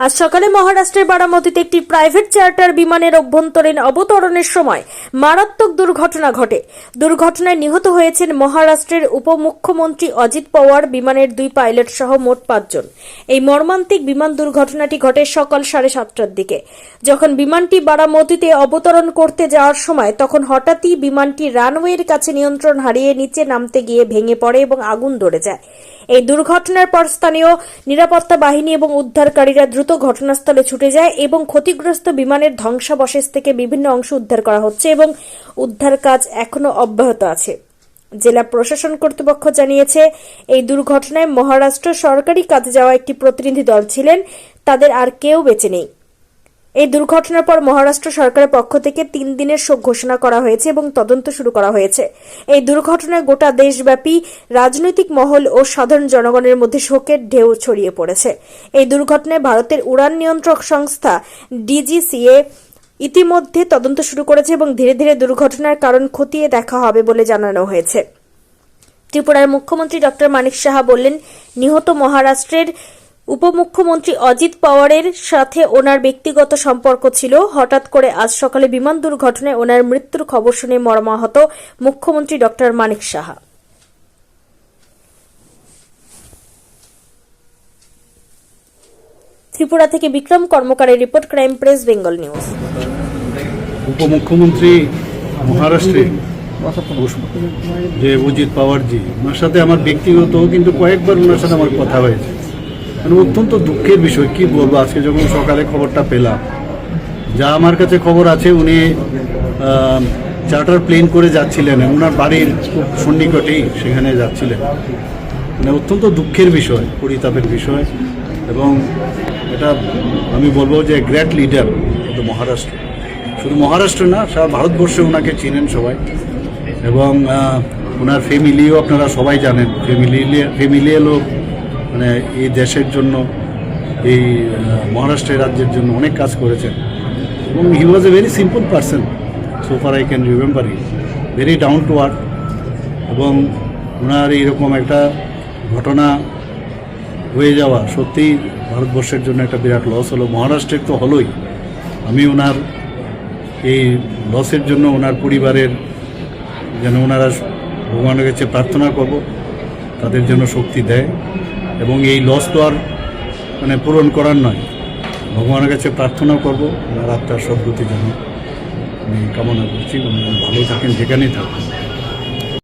আজ সকালে মহারাষ্ট্রের বারামতিতে একটি প্রাইভেট চার্টার বিমানের অভ্যন্তরীণ অবতরণের সময় মারাত্মক দুর্ঘটনা ঘটে। দুর্ঘটনায় নিহত হয়েছেন মহারাষ্ট্রের উপমুখ্যমন্ত্রী অজিত পাওয়ার, বিমানের দুই পাইলট সহ মোট পাঁচজন। এই মর্মান্তিক বিমান দুর্ঘটনাটি ঘটে সকাল সাড়ে সাতটার দিকে। যখন বিমানটি বারামতিতে অবতরণ করতে যাওয়ার সময়, তখন হঠাৎই বিমানটি রানওয়ের কাছে নিয়ন্ত্রণ হারিয়ে নিচে নামতে গিয়ে ভেঙে পড়ে এবং আগুন ধরে যায়। এই দুর্ঘটনার পর স্থানীয় নিরাপত্তা বাহিনী এবং উদ্ধারকারীরা দ্রুত ঘটনাস্থলে ছুটে যায় এবং ক্ষতিগ্রস্ত বিমানের ধ্বংসাবশেষ থেকে বিভিন্ন অংশ উদ্ধার করা হচ্ছে এবং উদ্ধার কাজ এখনও অব্যাহত আছে। জেলা প্রশাসন কর্তৃপক্ষ জানিয়েছে, এই দুর্ঘটনায় মহারাষ্ট্র সরকারি কাজে যাওয়া একটি প্রতিনিধি দল ছিলেন। তাদের আর কেউ বেঁচে নেই। এই দুর্ঘটনার পর মহারাষ্ট্র সরকারের পক্ষ থেকে তিন দিনের শোক ঘোষণা করা হয়েছে এবং তদন্ত শুরু করা হয়েছে। এই দুর্ঘটনায় গোটা দেশব্যাপী রাজনৈতিক মহল ও সাধারণ জনগণের মধ্যে শোকের ঢেউ ছড়িয়ে পড়েছে। এই দুর্ঘটনায় ভারতের উড়ান নিয়ন্ত্রক সংস্থা ডিজিসিএ ইতিমধ্যে তদন্ত শুরু করেছে এবং ধীরে ধীরে দুর্ঘটনার কারণ খতিয়ে দেখা হবে বলে জানানো হয়েছে। ত্রিপুরার মুখ্যমন্ত্রী ডক্টর মানিক সাহা বললেন, নিহত মহারাষ্ট্রের উপমুখ্যমন্ত্রী অজিত পাওয়ারের সাথে ওনার ব্যক্তিগত সম্পর্ক ছিল। হঠাৎ করে আজ সকালে বিমান দুর্ঘটনায় ওনার মৃত্যুর খবর শুনে মর্মাহত মুখ্যমন্ত্রী ডক্টর মানিক সাহা। ত্রিপুরা থেকে Bikram কর্মকারের report crime press, Bengal news. উপমুখ্যমন্ত্রী মহারাষ্ট্রে যে অজিত পাওয়ারজি, ওনার সাথে আমার ব্যক্তিগত কিন্তু কয়েকবার ওনার সাথে আমার কথা হয়েছে। মানে অত্যন্ত দুঃখের বিষয়, কি বলব? আজকে যখন সকালে খবরটা পেলাম, যা আমার কাছে খবর আছে, উনি চার্টার প্লেন করে যাচ্ছিলেন ওনার বাড়ির খুব সন্নিকটেই সেখানে যাচ্ছিলেন। মানে অত্যন্ত দুঃখের বিষয়, পরিতাপের বিষয়, এবং এটা আমি বলব যে গ্রেট লিডার কিন্তু মহারাষ্ট্র শুধু মহারাষ্ট্র না, সারা ভারতবর্ষে ওনাকে চিনেন সবাই, এবং ওনার ফ্যামিলিও আপনারা সবাই জানেন। ফ্যামিলি ফ্যামিলিও লোক মানে এই দেশের জন্য, এই মহারাষ্ট্রের রাজ্যের জন্য অনেক কাজ করেছেন। এবং he was a very simple person so far I can remember he very down to earth এবং ওনার এইরকম একটা ঘটনা হয়ে যাওয়া সত্যিই ভারতবর্ষের জন্য একটা বিরাট লস হলো। মহারাষ্ট্রের তো হলোই। আমি ওনার এই লসের জন্য ওনার পরিবারের যেন ওনারা ভগবানের কাছে প্রার্থনা করব, তাদের জন্য শক্তি দেয়। এবং এই লস তো আর মানে পূরণ করার নয়। ভগবানের কাছে প্রার্থনা করব ওনার আত্মার সদ্গতি যেন আমি কামনা করছি ভালো থাকেন, যেখানেই থাকুন।